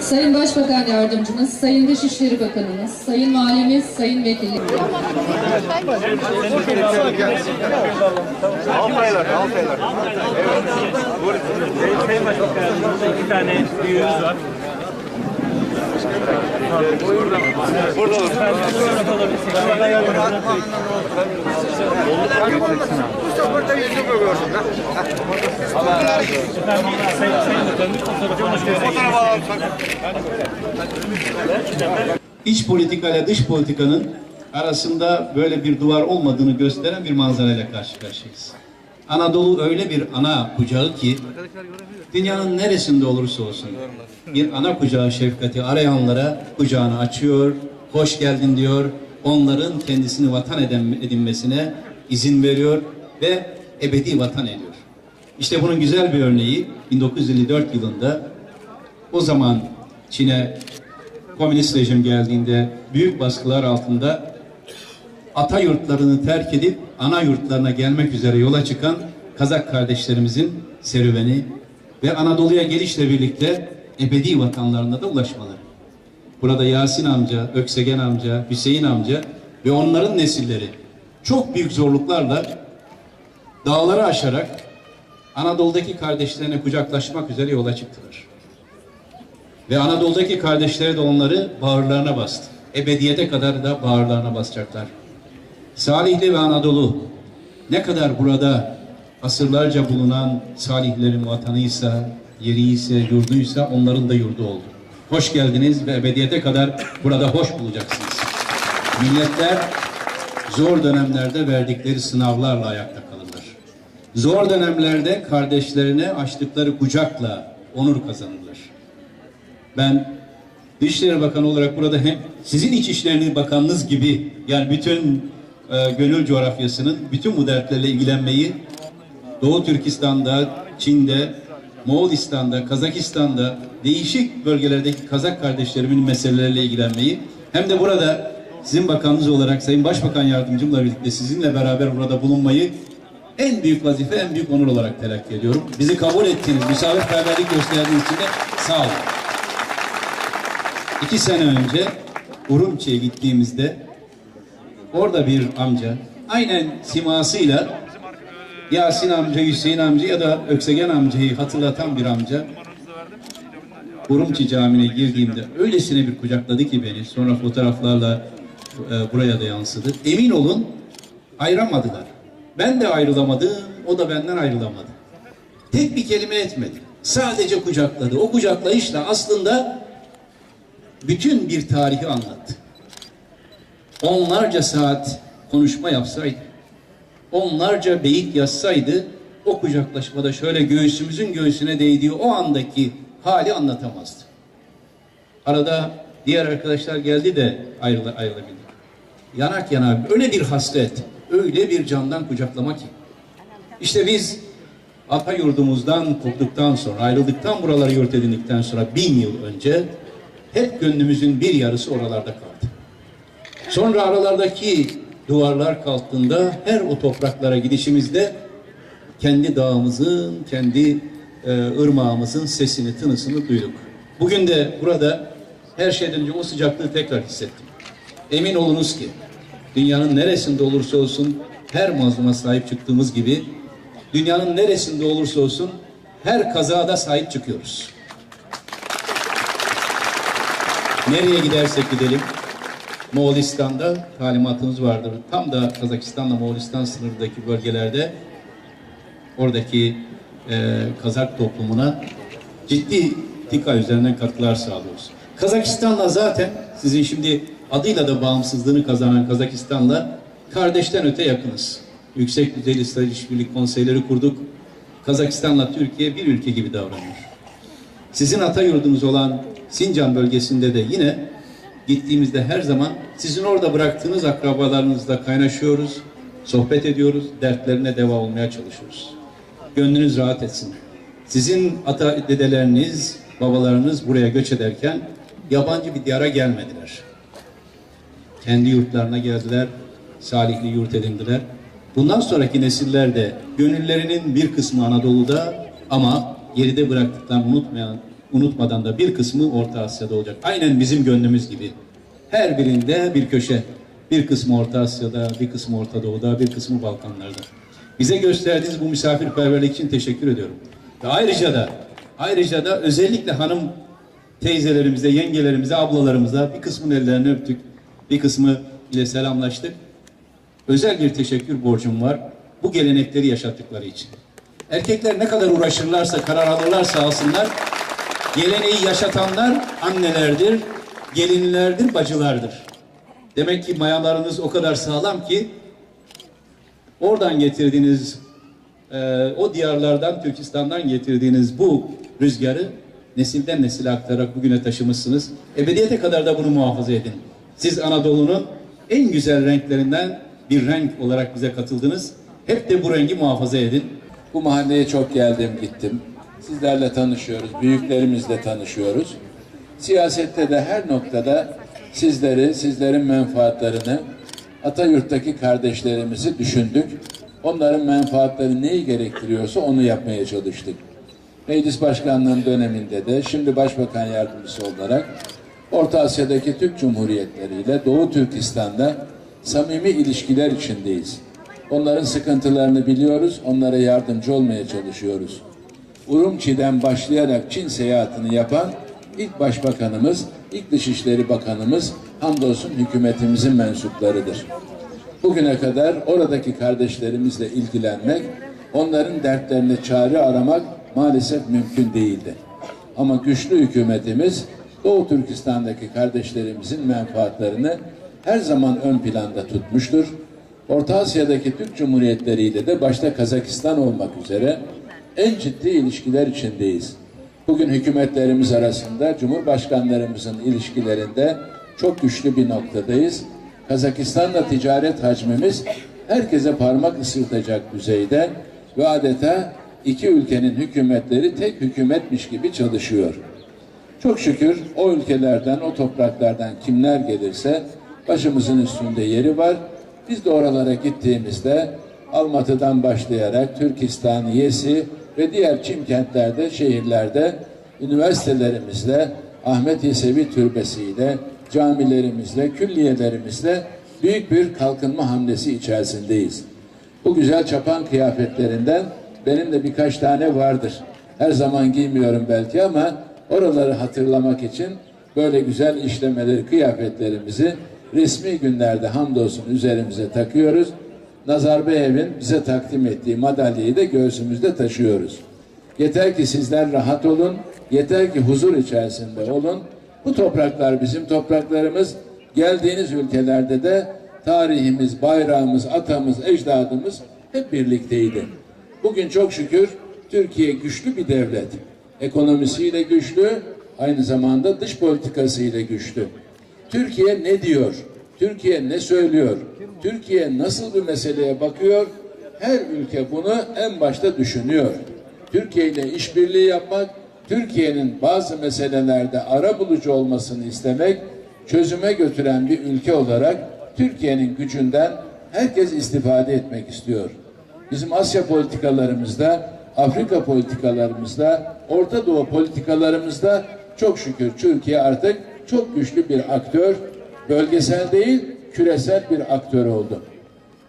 Sayın Başbakan Yardımcımız, Sayın Dışişleri Bakanımız, Sayın Valimiz, Sayın Vekilimiz. Altaylar, altaylar. Sayın Başbakan, iki tane büyüğümüz var. İç politika ile dış politikanın arasında böyle bir duvar olmadığını gösteren bir manzarayla karşı karşıyayız. Anadolu öyle bir ana kucağı ki dünyanın neresinde olursa olsun bir ana kucağı şefkati arayanlara kucağını açıyor, hoş geldin diyor, onların kendisini vatan edinmesine izin veriyor ve ebedi vatan ediyor. İşte bunun güzel bir örneği 1954 yılında o zaman Çin'e komünist rejim geldiğinde büyük baskılar altında ata yurtlarını terk edip ana yurtlarına gelmek üzere yola çıkan Kazak kardeşlerimizin serüveni ve Anadolu'ya gelişle birlikte ebedi vatanlarına da ulaşmaları. Burada Yasin amca, Öksegen amca, Hüseyin amca ve onların nesilleri çok büyük zorluklarla dağları aşarak Anadolu'daki kardeşlerine kucaklaşmak üzere yola çıktılar. Ve Anadolu'daki kardeşleri de onları bağırlarına bastı. Ebediyete kadar da bağırlarına basacaklar. Salihli ve Anadolu ne kadar burada asırlarca bulunan salihlerin vatanıysa, yeriyse, yurduysa onların da yurdu oldu. Hoş geldiniz ve ebediyete kadar burada hoş bulacaksınız. Milletler zor dönemlerde verdikleri sınavlarla ayakta kalırlar. Zor dönemlerde kardeşlerine açtıkları kucakla onur kazanırlar. Ben Dışişleri Bakanı olarak burada hem sizin İçişleri Bakanınız gibi yani bütün e, gönül coğrafyasının bütün bu dertlerle ilgilenmeyi Doğu Türkistan'da, Çin'de, Moğolistan'da, Kazakistan'da değişik bölgelerdeki Kazak kardeşlerimin meseleleriyle ilgilenmeyi hem de burada sizin bakanınız olarak Sayın Başbakan Yardımcımla birlikte sizinle beraber burada bulunmayı en büyük vazife, en büyük onur olarak telakki ediyorum. Bizi kabul ettiğiniz, misafirperverlik gösterdiğiniz için de sağ olun. İki sene önce Urumçi'ye gittiğimizde orada bir amca aynen simasıyla Yasin amca, Hüseyin amca ya da Öksegen amcayı hatırlatan bir amca Urumçi Camii'ne girdiğimde öylesine bir kucakladı ki beni sonra fotoğraflarla e, buraya da yansıdı. Emin olun ayıramadılar. Ben de ayrılamadım, o da benden ayrılamadı. Tek bir kelime etmedi. Sadece kucakladı. O kucaklayışla aslında bütün bir tarihi anlattı. Onlarca saat konuşma yapsaydı, onlarca beyit yazsaydı, o kucaklaşmada şöyle göğsümüzün göğsüne değdiği o andaki hali anlatamazdı. Arada diğer arkadaşlar geldi de ayrıla, ayrılabildik. Yanak yana öyle bir hasret, öyle bir candan kucaklama ki. İşte biz ata yurdumuzdan koptuktan sonra, ayrıldıktan buraları yurt edindikten sonra bin yıl önce hep gönlümüzün bir yarısı oralarda kaldı. Sonra aralardaki duvarlar kalktığında her o topraklara gidişimizde kendi dağımızın, kendi e, ırmağımızın sesini, tınısını duyduk. Bugün de burada her şeyden önce o sıcaklığı tekrar hissettim. Emin olunuz ki dünyanın neresinde olursa olsun her mazluma sahip çıktığımız gibi dünyanın neresinde olursa olsun her kazada sahip çıkıyoruz. Nereye gidersek gidelim Moğolistan'da talimatımız vardır. Tam da Kazakistan'la Moğolistan sınırındaki bölgelerde oradaki e, Kazak toplumuna ciddi TİKA üzerinden katkılar sağlıyoruz. Kazakistan'la zaten sizin şimdi adıyla da bağımsızlığını kazanan Kazakistan'la kardeşten öte yakınız. Yüksek düzeyli strateji işbirlik konseyleri kurduk. Kazakistan'la Türkiye bir ülke gibi davranıyor. Sizin ata yurdunuz olan Sincan bölgesinde de yine gittiğimizde her zaman sizin orada bıraktığınız akrabalarınızla kaynaşıyoruz, sohbet ediyoruz, dertlerine deva olmaya çalışıyoruz. Gönlünüz rahat etsin. Sizin ata dedeleriniz, babalarınız buraya göç ederken yabancı bir diyara gelmediler. Kendi yurtlarına geldiler, salihli yurt edindiler. Bundan sonraki nesiller de gönüllerinin bir kısmı Anadolu'da ama geride bıraktıklarını unutmayan, unutmadan da bir kısmı Orta Asya'da olacak. Aynen bizim gönlümüz gibi. Her birinde bir köşe. Bir kısmı Orta Asya'da, bir kısmı Orta Doğu'da, bir kısmı Balkanlar'da. Bize gösterdiğiniz bu misafirperverlik için teşekkür ediyorum. Ve ayrıca da ayrıca da özellikle hanım teyzelerimize, yengelerimize, ablalarımıza bir kısmının ellerini öptük. Bir kısmı ile selamlaştık. Özel bir teşekkür borcum var. Bu gelenekleri yaşattıkları için. Erkekler ne kadar uğraşırlarsa, karar alırlarsa alsınlar, geleneği yaşatanlar annelerdir, gelinlerdir, bacılardır. Demek ki mayalarınız o kadar sağlam ki oradan getirdiğiniz e, o diyarlardan, Türkistan'dan getirdiğiniz bu rüzgarı nesilden nesile aktararak bugüne taşımışsınız. Ebediyete kadar da bunu muhafaza edin. Siz Anadolu'nun en güzel renklerinden bir renk olarak bize katıldınız. Hep de bu rengi muhafaza edin. Bu mahalleye çok geldim gittim. Sizlerle tanışıyoruz, büyüklerimizle tanışıyoruz. Siyasette de her noktada sizleri, sizlerin menfaatlerini, Atayurt'taki kardeşlerimizi düşündük. Onların menfaatleri neyi gerektiriyorsa onu yapmaya çalıştık. Meclis Başkanlığı'nın döneminde de şimdi Başbakan Yardımcısı olarak Orta Asya'daki Türk Cumhuriyetleri ile Doğu Türkistan'da samimi ilişkiler içindeyiz. Onların sıkıntılarını biliyoruz, onlara yardımcı olmaya çalışıyoruz. Urumçi'den başlayarak Çin seyahatini yapan ilk başbakanımız, ilk Dışişleri Bakanımız hamdolsun hükümetimizin mensuplarıdır. Bugüne kadar oradaki kardeşlerimizle ilgilenmek, onların dertlerine çare aramak maalesef mümkün değildi. Ama güçlü hükümetimiz Doğu Türkistan'daki kardeşlerimizin menfaatlerini her zaman ön planda tutmuştur. Orta Asya'daki Türk Cumhuriyetleriyle de başta Kazakistan olmak üzere en ciddi ilişkiler içindeyiz. Bugün hükümetlerimiz arasında Cumhurbaşkanlarımızın ilişkilerinde çok güçlü bir noktadayız. Kazakistan'la ticaret hacmimiz herkese parmak ısırtacak düzeyde ve adeta iki ülkenin hükümetleri tek hükümetmiş gibi çalışıyor. Çok şükür o ülkelerden, o topraklardan kimler gelirse başımızın üstünde yeri var. Biz de oralara gittiğimizde Almatı'dan başlayarak Türkistan, Yesi ve diğer çim kentlerde, şehirlerde üniversitelerimizle, Ahmet Yesevi Türbesi'yle, camilerimizle, külliyelerimizle büyük bir kalkınma hamlesi içerisindeyiz. Bu güzel çapan kıyafetlerinden benim de birkaç tane vardır. Her zaman giymiyorum belki ama oraları hatırlamak için böyle güzel işlemeleri, kıyafetlerimizi resmi günlerde hamdolsun üzerimize takıyoruz. Nazarbayev'in bize takdim ettiği madalyayı da göğsümüzde taşıyoruz. Yeter ki sizler rahat olun, yeter ki huzur içerisinde olun. Bu topraklar bizim topraklarımız. Geldiğiniz ülkelerde de tarihimiz, bayrağımız, atamız, ecdadımız hep birlikteydi. Bugün çok şükür Türkiye güçlü bir devlet. Ekonomisiyle güçlü, aynı zamanda dış politikasıyla güçlü. Türkiye ne diyor? Türkiye ne söylüyor? Türkiye nasıl bir meseleye bakıyor? Her ülke bunu en başta düşünüyor. Türkiye ile işbirliği yapmak, Türkiye'nin bazı meselelerde ara bulucu olmasını istemek, çözüme götüren bir ülke olarak Türkiye'nin gücünden herkes istifade etmek istiyor. Bizim Asya politikalarımızda, Afrika politikalarımızda, Orta Doğu politikalarımızda çok şükür Türkiye artık çok güçlü bir aktör, bölgesel değil, küresel bir aktör oldu.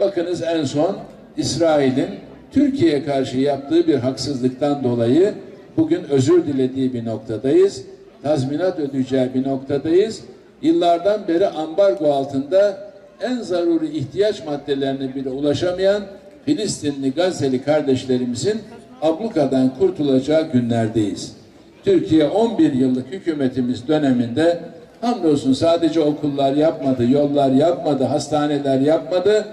Bakınız en son İsrail'in Türkiye'ye karşı yaptığı bir haksızlıktan dolayı bugün özür dilediği bir noktadayız. Tazminat ödeyeceği bir noktadayız. Yıllardan beri ambargo altında en zaruri ihtiyaç maddelerine bile ulaşamayan Filistinli Gazze'li kardeşlerimizin ablukadan kurtulacağı günlerdeyiz. Türkiye 11 yıllık hükümetimiz döneminde hamdolsun sadece okullar yapmadı, yollar yapmadı, hastaneler yapmadı.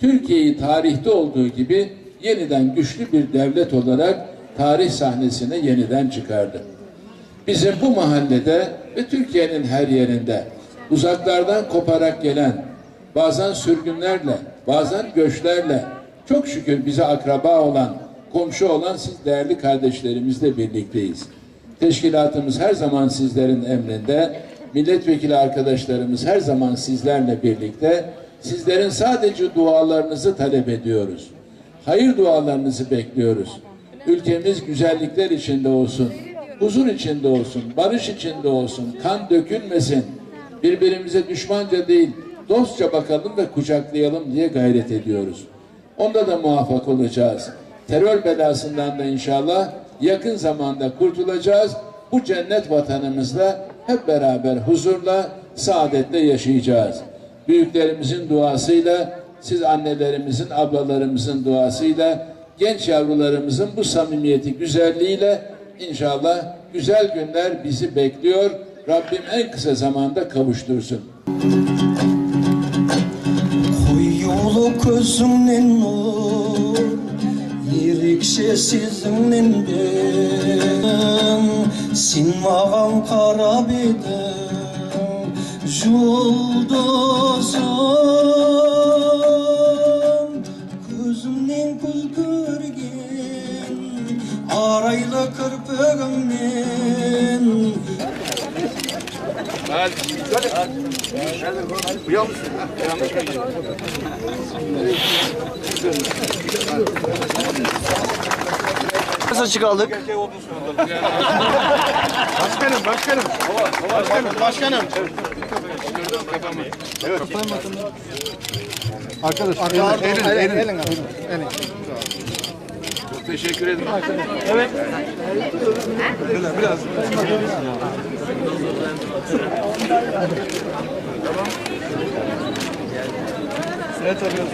Türkiye'yi tarihte olduğu gibi yeniden güçlü bir devlet olarak tarih sahnesine yeniden çıkardı. Bizim bu mahallede ve Türkiye'nin her yerinde uzaklardan koparak gelen, bazen sürgünlerle, bazen göçlerle, çok şükür bize akraba olan, komşu olan siz değerli kardeşlerimizle birlikteyiz. Teşkilatımız her zaman sizlerin emrinde, milletvekili arkadaşlarımız her zaman sizlerle birlikte, Sizlerin sadece dualarınızı talep ediyoruz. Hayır dualarınızı bekliyoruz. Ülkemiz güzellikler içinde olsun, huzur içinde olsun, barış içinde olsun, kan dökülmesin. Birbirimize düşmanca değil, dostça bakalım ve kucaklayalım diye gayret ediyoruz. Onda da muvaffak olacağız. Terör belasından da inşallah yakın zamanda kurtulacağız. Bu cennet vatanımızda hep beraber huzurla, saadetle yaşayacağız. Büyüklerimizin duasıyla, siz annelerimizin, ablalarımızın duasıyla, genç yavrularımızın bu samimiyeti, güzelliğiyle inşallah güzel günler bizi bekliyor. Rabbim en kısa zamanda kavuştursun. Koyulu gözümden nur Yirikşe sizimden ben Sin mağam karab edin Julduzum Gözümden kul görgen Araylı kırpığımden Uyan mısın? Yanlış mı gidiyor? Nasıl açık aldık? başkanım, başkanım. Başkanım, başkanım. Evet. Arkadaş, elin, elin, elin, elin. Teşekkür ederim. Biraz. Evet arıyoruz.